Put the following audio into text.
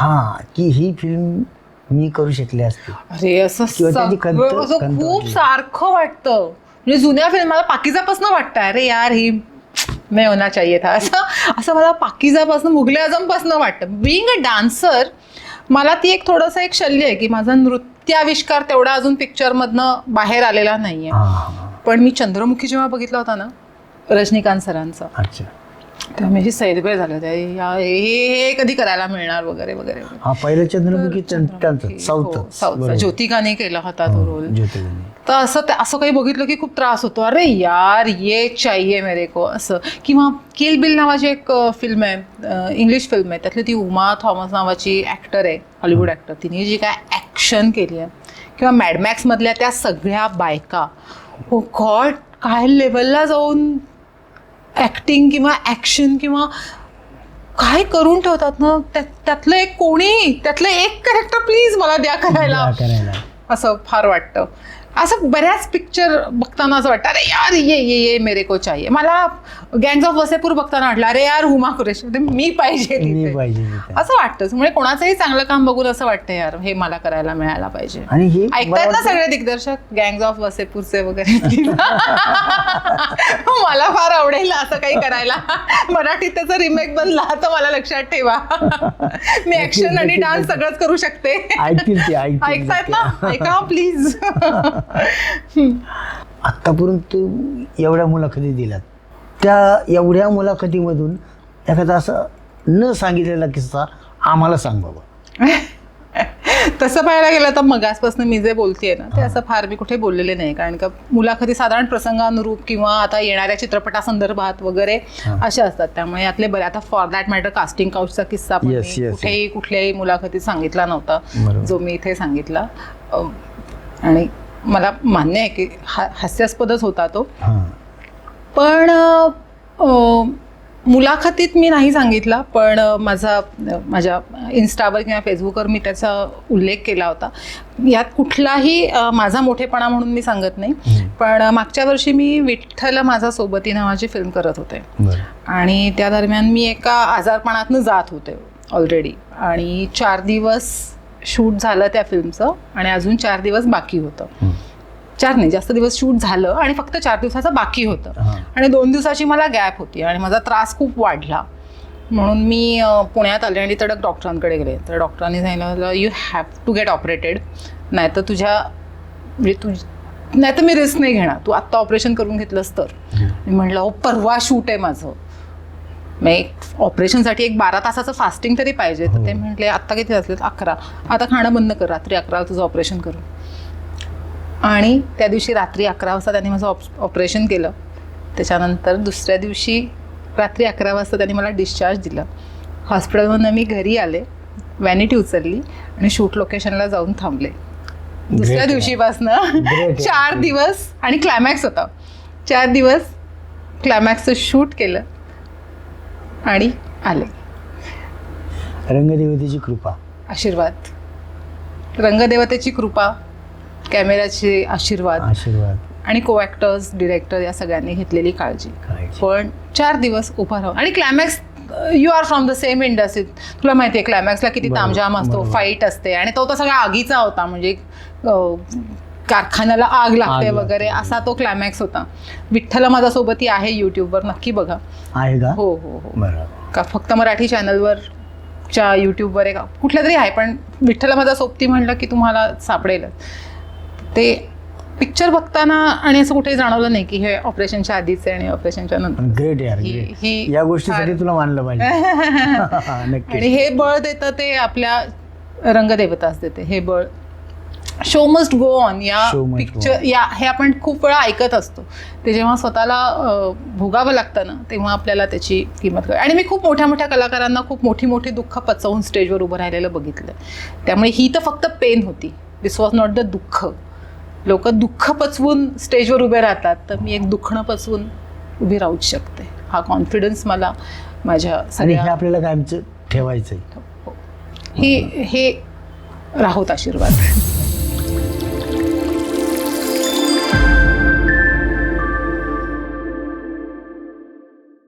हा की ही फिल्म मी करू शकले असते. अरे असं किंवा त्याची खंत- सगळं असं खंत खूप वाटली. सारखं वाटतं. म्हणजे जुन्या फिल्म मला पाकिजापासून वाटतं अरे यार ही मे होना चाहिए था. असं असं मला पाकिजापासून मुघले आझमपासून वाटतं. बिईंग अ डान्सर मला ती एक थोडंसं एक शल्य आहे की माझा नृत्याविष्कार तेवढा अजून पिक्चरमधनं बाहेर आलेला नाहीये. हा हा. पण मी चंद्रमुखी जेव्हा बघितला होता ना रजनीकांत सरांचा अच्छा. तेव्हा मी अशी सैदबेळ झाले होते. अरे या- हे हे- हे कधी करायला मिळणार वगैरे वगैरे. वगैरे. हा पहिलं चंद्रमुखी त्यांचं हो, साऊथ साऊथचा. ज्योतिकाने केला होता तो रोल ज्योतिर्गाने तर असं ते- असं काही बघितलं की खूप त्रास होतो. अरे यार ये चाहिए मेरे को असं. किंवा किल बिल नावाची एक फिल्म आहे इंग्लिश फिल्म आहे. त्यातली ती उमा थॉमस नावाची ॲक्टर आहे हॉलिवूड ॲक्टर तिने जी काय ॲक्शन केली आहे किंवा मॅडमॅक्समधल्या त्या सगळ्या बायका हो गॉड काय लेवलला जाऊन ॲक्टिंग किंवा ॲक्शन किंवा काय करून ठेवतात ना त्या- त्यातलं एक कोणी त्यातलं एक कॅरेक्टर प्लीज मला द्या करायला. असं फार वाटतं. असं बऱ्याच पिक्चर बघताना असं वाटतं अरे यार ये ये ये मेरे को चाहिए. मला गँग्स ऑफ वसेपूर बघताना वाटलं अरे यार हुमा कुरेश मी पाहिजे. असं वाटतं. म्हणजे कोणाचंही चांगलं काम बघून असं वाटतं यार हे मला करायला मिळायला पाहिजे. आणि मला ऐकतायत ना सगळे दिग्दर्शक गँग्स ऑफ वसेपूरचे वगैरे. असं काही करायला. मराठीत त्याचा रिमेक बनला तर मला लक्षात ठेवा. मी ऍक्शन आणि डान्स सगळंच करू शकते. ऐकतील ते ऐकतायत ना? ऐका प्लीज आत्तापर्यंत एवढ्या मुलाखती दिल्यात. त्या एवढ्या मुलाखतीमधून एखादा असं न सांगितलेला किस्सा आम्हाला सांग बाबा. तसं पाहायला गेलं तर मगासपासून मी जे बोलतेय ना ते असं फार मी कुठे बोललेले नाही. कारण का मुलाखती साधारण प्रसंगानुरूप किंवा आता येणाऱ्या चित्रपटासंदर्भात वगैरे अशा असतात. त्यामुळे यातले बरे आता फॉर दॅट मॅटर कास्टिंग काउचचा किस्सा पण Yes, मी yes, कुठेही कुठल्याही मुलाखतीत सांगितला नव्हता बरोबर. जो मी इथे सांगितला. अं, आणि मला मान्य आहे की हा हास्यास्पदच होता तो. हां. पण अ, मुलाखतीत मी नाही सांगितला पण माझा माझ्या इन्स्टावर किंवा फेसबुकवर मी त्याचा उल्लेख केला होता. यात कुठलाही माझा मोठेपणा म्हणून मी सांगत नाही पण मागच्या वर्षी मी विठ्ठल माझा सोबती नावाची फिल्म करत होते. आणि त्या दरम्यान मी एका आजारपणातनं जात होते ऑलरेडी आणि चार दिवस शूट झालं त्या फिल्मचं आणि अजून चार दिवस बाकी होतं. चार नाही जास्त दिवस शूट झालं आणि फक्त चार दिवसाचं बाकी होतं. हां. आणि दोन दिवसाची मला गॅप होती आणि माझा त्रास खूप वाढला. म्हणून मी पुण्यात आले आणि तडक डॉक्टरांकडे गेले. तर डॉक्टरांनी सांगितलं you have to get operated नाही तर तुझ्या म्हणजे तुझ नाही तर मी रिस्क नाही घेणार. तू आत्ता ऑपरेशन करून घेतलंस तर. मी म्हटलं हो परवा शूट आहे माझं. मग एक ऑपरेशनसाठी एक बारा तासाचं फास्टिंग तरी पाहिजे. तर ते म्हटले आत्ता किती वाजले अकरा. आता खाणं बंद कर. रात्री अकरा तुझं ऑपरेशन करू. आणि त्या दिवशी रात्री अकरा वाजता त्यांनी माझं ऑप ऑपरेशन केलं. त्याच्यानंतर दुसऱ्या दिवशी रात्री अकरा वाजता त्यांनी मला डिस्चार्ज दिलं. हॉस्पिटलमधनं मी घरी आले व्हॅनिटी उचलली आणि शूट लोकेशनला जाऊन थांबले. दुसऱ्या. दिवशीपासनं. चार दिवस आणि क्लायमॅक्स होता. चार दिवस क्लायमॅक्सचं शूट केलं आणि आले. रंगदेवतेची कृपा. आशीर्वाद. रंगदेवतेची कृपा. कॅमेऱ्याचे आशीर्वाद आशीर्वाद. आणि को ॲक्टर्स डिरेक्टर या सगळ्यांनी घेतलेली काळजी. काळजी. पण चार दिवस उभा राहून. आणि climax you are from the same industry तुला माहिती आहे क्लायमॅक्सला किती बरोबर, तामझाम असतो बरोबर. फाईट असते. आणि तो तर सगळा आगीचा होता म्हणजे अं, कारखान्याला आग लागते वगैरे. असा तो क्लायमॅक्स होता. विठ्ठल माझ्यासोबतही आहे यूट्यूबवर नक्की बघा. आहे का? हो हो हो. बरं. का फक्त मराठी चॅनलवर च्या यूट्यूबवर आहे का कुठल्या तरी आहे पण विठ्ठला माझा सोबती म्हणलं की तुम्हाला सापडेलच. ते पिक्चर बघताना आणि असं कुठे जाणवलं नाही की हे ऑपरेशनच्या आधीचे आणि ऑपरेशनच्या नंतर ग्रेट यार ही- ग्रेट ही या गोष्टीसाठी तुला मानलं पाहिजे. आणि हे बळ देतं ते आपल्या रंगदेवताच देते. हे बळ. शो मस्ट गो ऑन या Show must go picture on. या हे आपण खूप वेळा ऐकत असतो. ते जेव्हा स्वतःला अं, भोगावं लागतं ना तेव्हा आपल्याला त्याची किंमत कळ आणि मी खूप मोठ्या मोठ्या कलाकारांना खूप मोठी मोठी दुःख पचवून स्टेजवर उभं राहिलेलं बघितलं. त्यामुळे ही तर फक्त पेन होती. दिस वॉज नॉट द दुःख. लोक दुःख पचवून स्टेजवर उभे राहतात तर मी एक दुखणं पचवून उभी राहूच शकते. हा कॉन्फिडन्स मला माझ्या आणि हे आपल्याला कायमचं ठेवायचंय. ही हे राहोत आशीर्वाद.